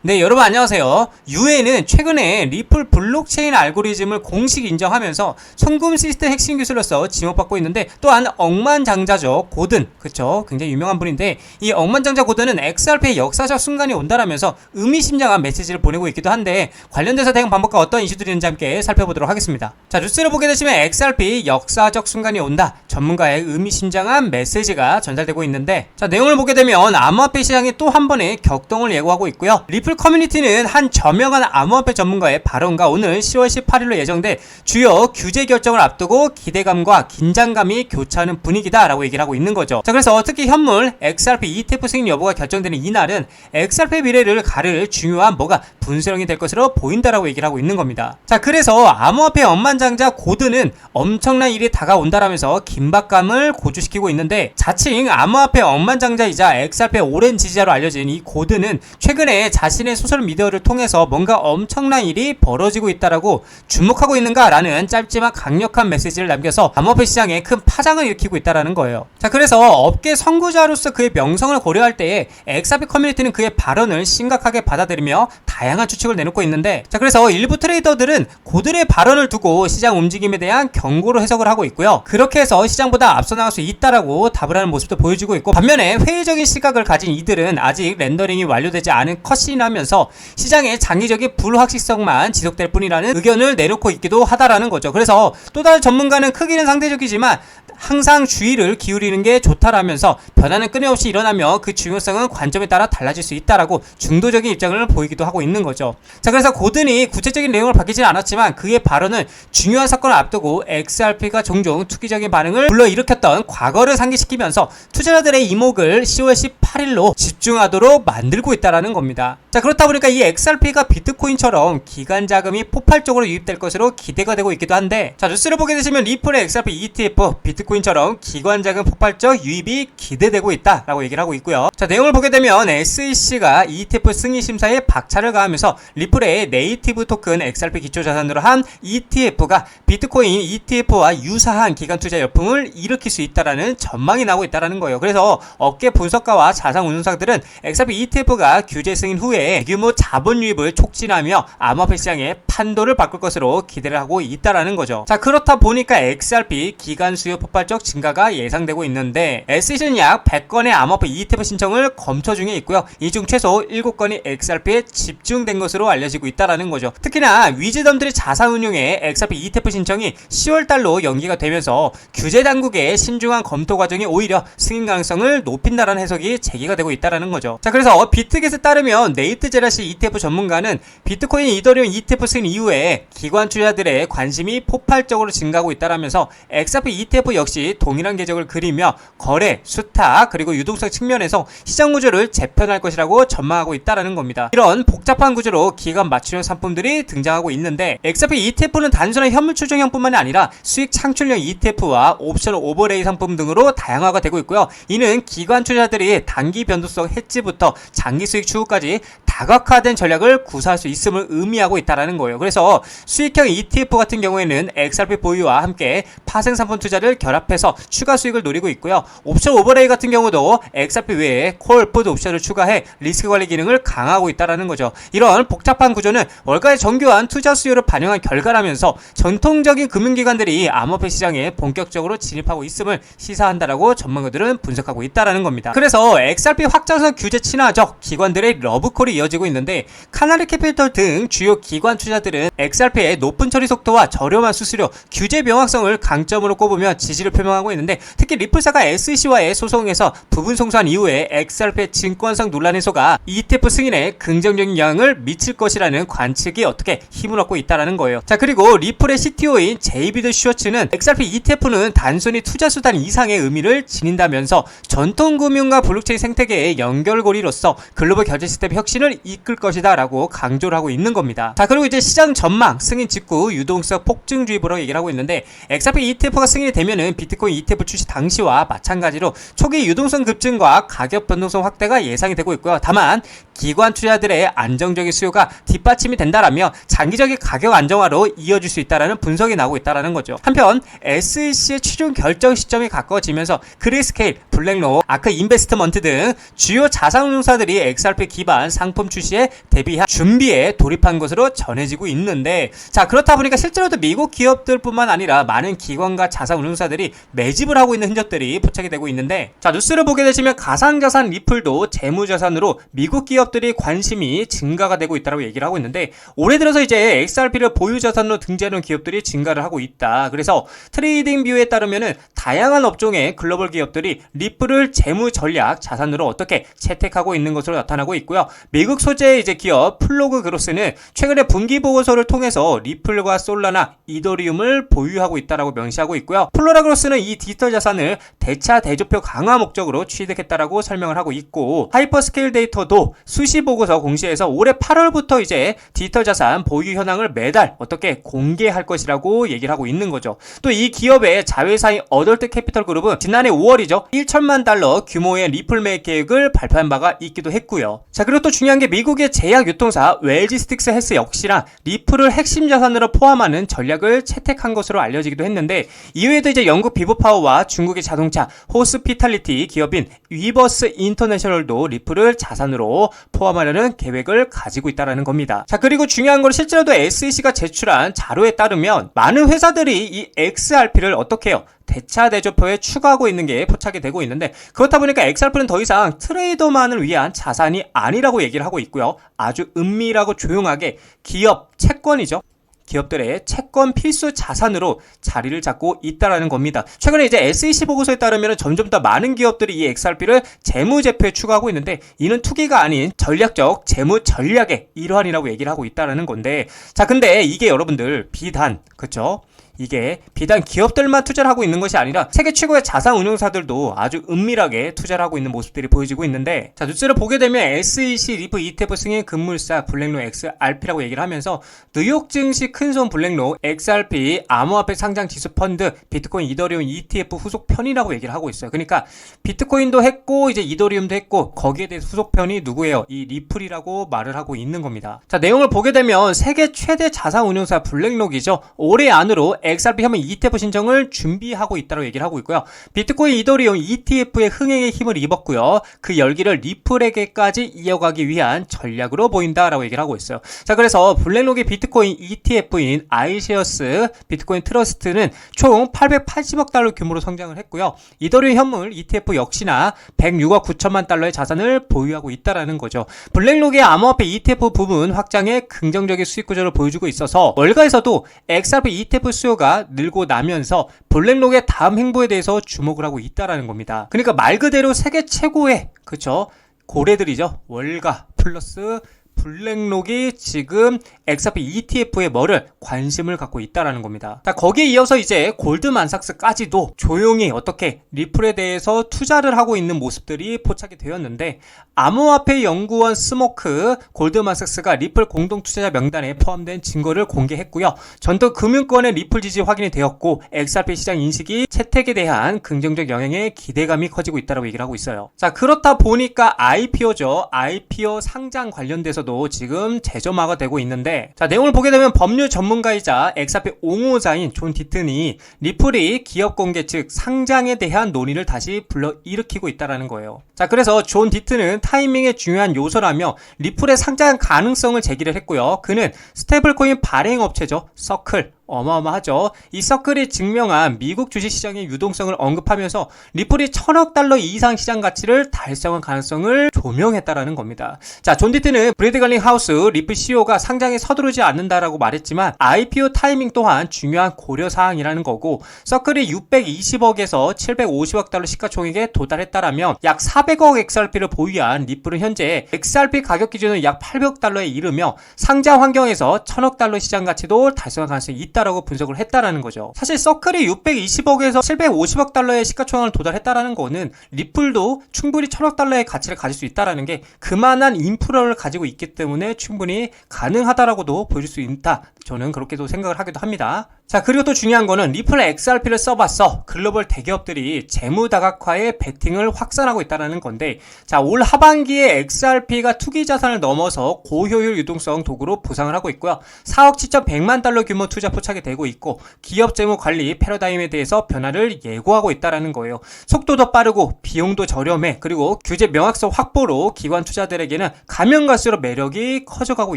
네, 여러분 안녕하세요. 유엔은 최근에 리플 블록체인 알고리즘을 공식 인정하면서 송금 시스템 핵심 기술로서 지목받고 있는데 또한 억만장자죠. 고든. 그쵸? 굉장히 유명한 분인데 이 억만장자 고든은 XRP의 역사적 순간이 온다라면서 의미심장한 메시지를 보내고 있기도 한데 관련돼서 대응 방법과 어떤 이슈들이 있는지 함께 살펴보도록 하겠습니다. 자, 뉴스를 보게 되시면 XRP 역사적 순간이 온다. 전문가의 의미심장한 메시지가 전달되고 있는데 자, 내용을 보게 되면 암호화폐 시장이 또 한 번의 격동을 예고하고 있고요. 리플 커뮤니티는 한 저명한 암호화폐 전문가의 발언과 오늘 10월 18일로 예정돼 주요 규제 결정을 앞두고 기대감과 긴장감이 교차하는 분위기다라고 얘기를 하고 있는 거죠. 자, 그래서 특히 현물 XRP ETF 승인 여부가 결정되는 이날은 XRP 미래를 가를 중요한 뭐가 분수령이 될 것으로 보인다라고 얘기를 하고 있는 겁니다. 자, 그래서 암호화폐 억만장자 고드는 엄청난 일이 다가온다라면서 긴박감을 고조시키고 있는데 자칭 암호화폐 억만장자이자 XRP의 오랜 지지자로 알려진 이 고드는 최근에 자신 의 소셜 미디어를 통해서 뭔가 엄청난 일이 벌어지고 있다라고 주목하고 있는가라는 짧지만 강력한 메시지를 남겨서 암호화폐 시장에 큰 파장을 일으키고 있다라는 거예요. 자, 그래서 업계 선구자로서 그의 명성을 고려할 때에 XRP 커뮤니티는 그의 발언을 심각하게 받아들이며 다양한 추측을 내놓고 있는데 자, 그래서 일부 트레이더들은 고들의 발언을 두고 시장 움직임에 대한 경고로 해석을 하고 있고요. 그렇게 해서 시장보다 앞서 나갈 수 있다라고 답을 하는 모습도 보여주고 있고 반면에 회의적인 시각을 가진 이들은 아직 렌더링이 완료되지 않은 컷신 하면서 시장의 장기적인 불확실성만 지속될 뿐이라는 의견을 내놓고 있기도 하다라는 거죠. 그래서 또 다른 전문가는 크기는 상대적이지만 항상 주의를 기울이는 게 좋다라면서 변화는 끊임없이 일어나며 그 중요성은 관점에 따라 달라질 수 있다라고 중도적인 입장을 보이기도 하고 있는 거죠. 자, 그래서 고든이 구체적인 내용을 밝히진 않았지만 그의 발언은 중요한 사건을 앞두고 XRP가 종종 투기적인 반응을 불러일으켰던 과거를 상기시키면서 투자자들의 이목을 10월 18일로 집중하도록 만들고 있다라는 겁니다. 자, 그렇다 보니까 이 XRP가 비트코인처럼 기간 자금이 폭발적으로 유입될 것으로 기대가 되고 있기도 한데 자, 뉴스를 보게 되시면 리플의 XRP ETF 비트코인 처럼 기관 자금 폭발적 유입이 기대되고 있다라고 얘기를 하고 있고요. 자, 내용을 보게 되면 SEC가 ETF 승인 심사에 박차를 가하면서 리플의 네이티브 토큰 XRP 기초 자산으로 한 ETF가 비트코인 ETF와 유사한 기간 투자 열풍을 일으킬 수 있다라는 전망이 나오고 있다라는 거예요. 그래서 업계 분석가와 자산 운용사들은 XRP ETF가 규제 승인 후에 규모 자본 유입을 촉진하며 암호화폐 시장의 판도를 바꿀 것으로 기대를 하고 있다라는 거죠. 자, 그렇다 보니까 XRP 기간 수요 폭발 적 증가가 예상되고 있는데 SEC는 약 100건의 암호화폐 ETF 신청을 검토 중에 있고요. 이 중 최소 7건이 XRP에 집중된 것으로 알려지고 있다라는 거죠. 특히나 위즈덤들의 자산 운용에 XRP ETF 신청이 10월 달로 연기가 되면서 규제 당국의 신중한 검토 과정이 오히려 승인 가능성을 높인다라는 해석이 제기가 되고 있다라는 거죠. 자, 그래서 비트겟에 따르면 네이트 제라시 ETF 전문가는 비트코인 이더리움 ETF 승인 이후에 기관 투자들의 관심이 폭발적으로 증가하고 있다라면서 XRP ETF 역시 동일한 궤적을 그리며 거래, 수탁, 그리고 유동성 측면에서 시장 구조를 재편할 것이라고 전망하고 있다라는 겁니다. 이런 복잡한 구조로 기관 맞춤형 상품들이 등장하고 있는데 XRP ETF는 단순한 현물 추정형뿐만이 아니라 수익 창출형 ETF와 옵션 오버레이 상품 등으로 다양화가 되고 있고요. 이는 기관 투자들이 단기 변동성 해지부터 장기 수익 추구까지 다각화된 전략을 구사할 수 있음을 의미하고 있다라는 거예요. 그래서 수익형 ETF 같은 경우에는 XRP 보유와 함께 파생 상품 투자를 결합 해서 추가 수익을 노리고 있고요. 옵션 오버레이 같은 경우도 XRP 외에 콜, 푸드 옵션을 추가해 리스크 관리 기능을 강화하고 있다라는 거죠. 이런 복잡한 구조는 월가의 정교한 투자 수요를 반영한 결과라면서 전통적인 금융기관들이 암호화폐 시장에 본격적으로 진입하고 있음을 시사한다라고 전문가들은 분석하고 있다라는 겁니다. 그래서 XRP 확장성 규제 친화적 기관들의 러브콜이 이어지고 있는데 카나리 캐피털 등 주요 기관 투자들은 XRP의 높은 처리 속도와 저렴한 수수료, 규제 명확성을 강점으로 꼽으며 지지 를 표명하고 있는데 특히 리플사가 SEC와의 소송에서 부분 송수한 이후에 XRP의 증권성 논란 해소가 ETF 승인에 긍정적인 영향을 미칠 것이라는 관측이 어떻게 힘을 얻고 있다라는 거예요. 자 그리고 리플의 CTO인 제이비드 슈어츠는 XRP ETF는 단순히 투자 수단 이상의 의미를 지닌다면서 전통 금융과 블록체인 생태계의 연결고리로서 글로벌 결제 시스템 혁신을 이끌 것이다라고 강조를 하고 있는 겁니다. 자 그리고 이제 시장 전망 승인 직후 유동성 폭증 주입으로 얘기를 하고 있는데 XRP ETF가 승인이 되면은 비트코인 ETF 출시 당시와 마찬가지로 초기 유동성 급증과 가격 변동성 확대가 예상이 되고 있고요. 다만 기관 투자들의 안정적인 수요가 뒷받침이 된다라면 장기적인 가격 안정화로 이어질 수 있다라는 분석이 나오고 있다라는 거죠. 한편 SEC의 최종 결정 시점이 가까워지면서 그리스케일, 블랙로, 아크 인베스트먼트 등 주요 자산운용사들이 XRP 기반 상품 출시에 대비한 준비에 돌입한 것으로 전해지고 있는데 자 그렇다 보니까 실제로도 미국 기업들뿐만 아니라 많은 기관과 자산운용사들이 매집을 하고 있는 흔적들이 포착이 되고 있는데 자 뉴스를 보게 되시면 가상자산 리플도 재무자산으로 미국 기업 들이 관심이 증가가 되고 있다고 얘기를 하고 있는데 올해 들어서 이제 XRP를 보유자산으로 등재하는 기업들이 증가를 하고 있다. 그래서 트레이딩 뷰에 따르면은 다양한 업종의 글로벌 기업들이 리플을 재무 전략 자산으로 어떻게 채택하고 있는 것으로 나타나고 있고요. 미국 소재의 이제 기업 플로그 그로스는 최근에 분기 보고서를 통해서 리플과 솔라나 이더리움을 보유하고 있다라고 명시하고 있고요. 플로라 그로스는 이 디지털 자산을 대차 대조표 강화 목적으로 취득했다라고 설명을 하고 있고 하이퍼스케일 데이터도 수시 보고서 공시에서 올해 8월부터 이제 디지털 자산 보유 현황을 매달 어떻게 공개할 것이라고 얘기를 하고 있는 거죠. 또 이 기업의 자회사인 어덜트 캐피털 그룹은 지난해 5월이죠. 1천만 달러 규모의 리플 매입 계획을 발표한 바가 있기도 했고요. 자 그리고 또 중요한 게 미국의 제약 유통사 웰지스틱스 헬스 역시나 리플을 핵심 자산으로 포함하는 전략을 채택한 것으로 알려지기도 했는데 이외에도 이제 영국 비보파워와 중국의 자동차 호스피탈리티 기업인 위버스 인터내셔널도 리플을 자산으로 포함하려는 계획을 가지고 있다는 겁니다. 자 그리고 중요한 건 실제로도 SEC가 제출한 자료에 따르면 많은 회사들이 이 XRP를 어떻게 해요? 대차 대조표에 추가하고 있는 게 포착이 되고 있는데 그렇다 보니까 XRP는 더 이상 트레이더만을 위한 자산이 아니라고 얘기를 하고 있고요. 아주 은밀하고 조용하게 기업 채권이죠. 기업들의 채권 필수 자산으로 자리를 잡고 있다라는 겁니다. 최근에 이제 SEC 보고서에 따르면 점점 더 많은 기업들이 이 XRP를 재무제표에 추가하고 있는데 이는 투기가 아닌 전략적 재무 전략의 일환이라고 얘기를 하고 있다라는 건데 자 근데 이게 여러분들 비단 그쵸? 이게 비단 기업들만 투자를 하고 있는 것이 아니라 세계 최고의 자산 운용사들도 아주 은밀하게 투자를 하고 있는 모습들이 보여지고 있는데 자 뉴스를 보게 되면 SEC 리프 ETF 승인 금물사 블랙로 XRP라고 얘기를 하면서 뉴욕 증시 큰손 블랙로 XRP 암호화폐 상장 지수 펀드 비트코인 이더리움 ETF 후속 편이라고 얘기를 하고 있어요. 그러니까 비트코인도 했고 이제 이더리움도 했고 거기에 대해 후속 편이 누구예요? 이 리플이라고 말을 하고 있는 겁니다. 자 내용을 보게 되면 세계 최대 자산 운용사 블랙록이죠. 올해 안으로 XRP 혐의 ETF 신청을 준비하고 있다고 얘기를 하고 있고요. 비트코인 이더리움 ETF의 흥행에 힘을 입었고요. 그 열기를 리플에게까지 이어가기 위한 전략으로 보인다라고 얘기를 하고 있어요. 자, 그래서 블랙록의 비트코인 ETF인 아이시어스 비트코인 트러스트는 총 880억 달러 규모로 성장을 했고요. 이더리움 현물 ETF 역시나 106억 9천만 달러의 자산을 보유하고 있다라는 거죠. 블랙록의 암호화폐 ETF 부분 확장에 긍정적인 수익 구조를 보여주고 있어서 월가에서도 XRP ETF 수요 가 늘고 나면서 블랙록의 다음 행보에 대해서 주목을 하고 있다라는 겁니다. 그러니까 말 그대로 세계 최고의 그쵸 고래들이죠. 월가 플러스 블랙록이 지금 XRP ETF에 뭐를 관심을 갖고 있다라는 겁니다. 자, 거기에 이어서 이제 골드만삭스까지도 조용히 어떻게 리플에 대해서 투자를 하고 있는 모습들이 포착이 되었는데 암호화폐 연구원 스모크 골드만삭스가 리플 공동 투자자 명단에 포함된 증거를 공개했고요. 전도 금융권의 리플 지지 확인이 되었고 XRP 시장 인식이 채택에 대한 긍정적 영향에 기대감이 커지고 있다고 얘기를 하고 있어요. 자, 그렇다 보니까 IPO죠. IPO 상장 관련돼서도 지금 재점화가 되고 있는데 자, 내용을 보게 되면 법률 전문가이자 XRP 옹호자인 존 디튼이 리플이 기업 공개 즉 상장에 대한 논의를 다시 불러 일으키고 있다라는 거예요. 자, 그래서 존 디튼은 타이밍의 중요한 요소라며 리플의 상장 가능성을 제기를 했고요. 그는 스테이블코인 발행 업체죠. 서클 어마어마하죠. 이 서클이 증명한 미국 주식시장의 유동성을 언급하면서 리플이 천억 달러 이상 시장 가치를 달성한 가능성을 조명했다라는 겁니다. 자, 존 디트는 브래드 갈링 하우스 리플 CEO가 상장에 서두르지 않는다라고 말했지만 IPO 타이밍 또한 중요한 고려 사항이라는 거고 서클이 620억에서 750억 달러 시가총액에 도달했다라면 약 400억 XRP를 보유한 리플은 현재 XRP 가격 기준은 약 800억 달러에 이르며 상장 환경에서 천억 달러 시장 가치도 달성할 가능성이 있다. 있다라고 분석을 했다라는 거죠. 사실 서클이 620억에서 750억 달러의 시가총액을 도달했다라는 거는 리플도 충분히 천억 달러의 가치를 가질 수 있다라는 게 그만한 인프라를 가지고 있기 때문에 충분히 가능하다라고도 보여줄 수 있다. 저는 그렇게도 생각을 하기도 합니다. 자, 그리고 또 중요한 거는 리플 XRP를 써봤어. 글로벌 대기업들이 재무 다각화에 베팅을 확산하고 있다는 건데, 자, 올 하반기에 XRP가 투기 자산을 넘어서 고효율 유동성 도구로 부상을 하고 있고요. 4억 7,100만 달러 규모 투자 포착이 되고 있고, 기업 재무 관리 패러다임에 대해서 변화를 예고하고 있다는 거예요. 속도도 빠르고, 비용도 저렴해, 그리고 규제 명확성 확보로 기관 투자들에게는 가면 갈수록 매력이 커져가고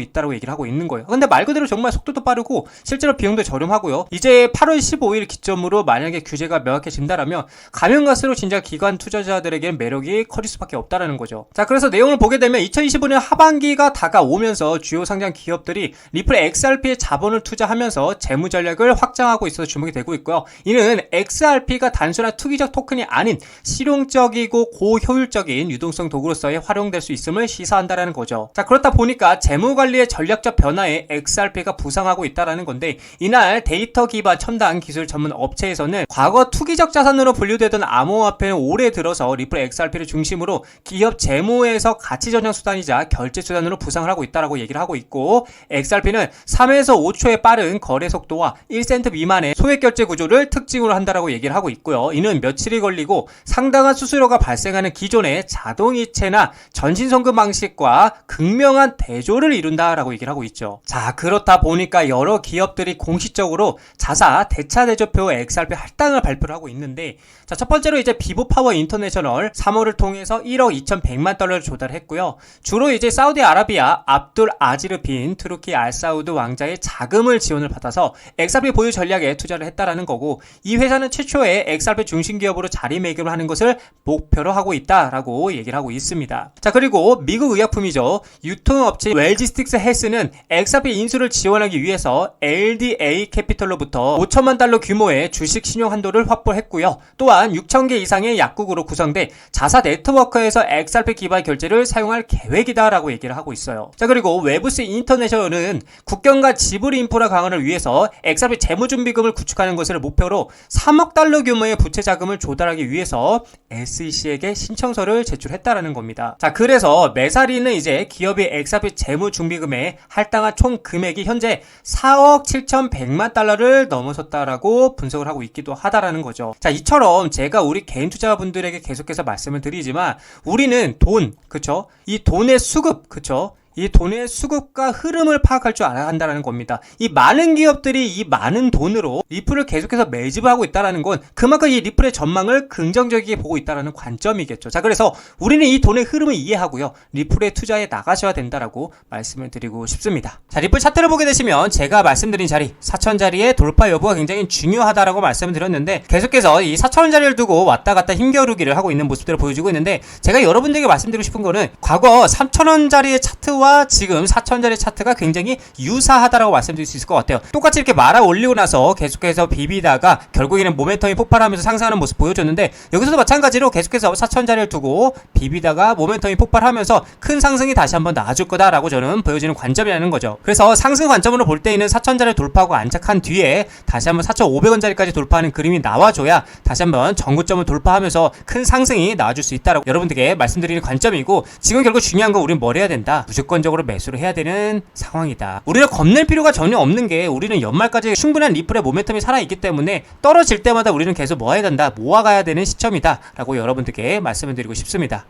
있다고 얘기를 하고 있는 거예요. 근데 말 그대로 정말 속도도 빠르고, 실제로 비용도 저렴하고요. 이제 8월 15일 기점으로 만약에 규제가 명확해진다라면 가면 갈수록 진짜 기관 투자자들에게 매력이 커질 수밖에 없다라는 거죠. 자, 그래서 내용을 보게 되면 2025년 하반기가 다가오면서 주요 상장 기업들이 리플 XRP에 자본을 투자하면서 재무 전략을 확장하고 있어서 주목이 되고 있고요. 이는 XRP가 단순한 투기적 토큰이 아닌 실용적이고 고효율적인 유동성 도구로서의 활용될 수 있음을 시사한다라는 거죠. 자, 그렇다 보니까 재무 관리의 전략적 변화에 XRP가 부상하고 있다라는 건데 이날 데이터 기반 첨단 기술 전문 업체에서는 과거 투기적 자산으로 분류되던 암호화폐는 올해 들어서 리플 XRP를 중심으로 기업 재무에서 가치 전형 수단이자 결제 수단으로 부상을 하고 있다라고 얘기를 하고 있고 XRP는 3에서 5초의 빠른 거래 속도와 1센트 미만의 소액 결제 구조를 특징으로 한다라고 얘기를 하고 있고요. 이는 며칠이 걸리고 상당한 수수료가 발생하는 기존의 자동이체나 전신송금 방식과 극명한 대조를 이룬다라고 얘기를 하고 있죠. 자, 그렇다 보니까 여러 기업들이 공식적으로 자사 대차 대조표 XRP 할당을 발표를 하고 있는데 자, 첫 번째로 이제 비보 파워 인터내셔널 3호를 통해서 1억 2,100만 달러를 조달했고요. 주로 이제 사우디아라비아 압둘 아지르 빈 투르키 알사우드 왕자의 자금을 지원을 받아서 XRP 보유 전략에 투자를 했다라는 거고 이 회사는 최초의 XRP 중심 기업으로 자리매김을 하는 것을 목표로 하고 있다라고 얘기를 하고 있습니다. 자, 그리고 미국 의약품이죠. 유통업체 웰지스틱스 헬스는 XRP 인수를 지원하기 위해서 LDA 캐피털 로부터 5천만 달러 규모의 주식 신용 한도를 확보했고요. 또한 6천 개 이상의 약국으로 구성돼 자사 네트워크에서 XRP 기반 결제를 사용할 계획이다라고 얘기를 하고 있어요. 자 그리고 웨브스 인터내셔널은 국경과 지불 인프라 강화를 위해서 XRP 재무 준비금을 구축하는 것을 목표로 3억 달러 규모의 부채 자금을 조달하기 위해서 SEC에게 신청서를 제출했다라는 겁니다. 자 그래서 메사리는 이제 기업이 XRP 재무 준비금에 할당한 총 금액이 현재 4억 7,100만 달러 를 넘어섰다라고 분석을 하고 있기도 하다라는 거죠. 자, 이처럼 제가 우리 개인 투자분들에게 계속해서 말씀을 드리지만 우리는 돈, 그쵸? 이 돈의 수급, 그쵸? 이 돈의 수급과 흐름을 파악할 줄 알아야 한다는 겁니다. 이 많은 기업들이 이 많은 돈으로 리플을 계속해서 매집하고 있다는 건 그만큼 이 리플의 전망을 긍정적이게 보고 있다는 관점이겠죠. 자, 그래서 우리는 이 돈의 흐름을 이해하고요. 리플의 투자에 나가셔야 된다라고 말씀을 드리고 싶습니다. 자, 리플 차트를 보게 되시면 제가 말씀드린 자리 4천 자리의 돌파 여부가 굉장히 중요하다라고 말씀을 드렸는데 계속해서 이 4천 자리를 두고 왔다 갔다 힘겨루기를 하고 있는 모습들을 보여주고 있는데 제가 여러분들에게 말씀드리고 싶은 거는 과거 3천원 자리의 차트 와 지금 4천자리 차트가 굉장히 유사하다라고 말씀드릴 수 있을 것 같아요. 똑같이 이렇게 말아 올리고 나서 계속해서 비비다가 결국에는 모멘텀이 폭발하면서 상승하는 모습 보여줬는데 여기서도 마찬가지로 계속해서 4천자리를 두고 비비다가 모멘텀이 폭발하면서 큰 상승이 다시 한번 나와줄 거다라고 저는 보여지는 관점이라는 거죠. 그래서 상승 관점으로 볼 때에는 4천자리를 돌파하고 안착한 뒤에 다시 한번 4,500원짜리까지 돌파하는 그림이 나와줘야 다시 한번 전구점을 돌파하면서 큰 상승이 나와줄 수 있다라고 여러분들에게 말씀드리는 관점이고 지금 결국 중요한 건 우리는 뭘 해야 된다. 무조건 무조건적으로 매수를 해야 되는 상황이다. 우리가 겁낼 필요가 전혀 없는 게 우리는 연말까지 충분한 리플의 모멘텀이 살아있기 때문에 떨어질 때마다 우리는 계속 모아야 된다. 모아가야 되는 시점이다. 라고 여러분들께 말씀을 드리고 싶습니다.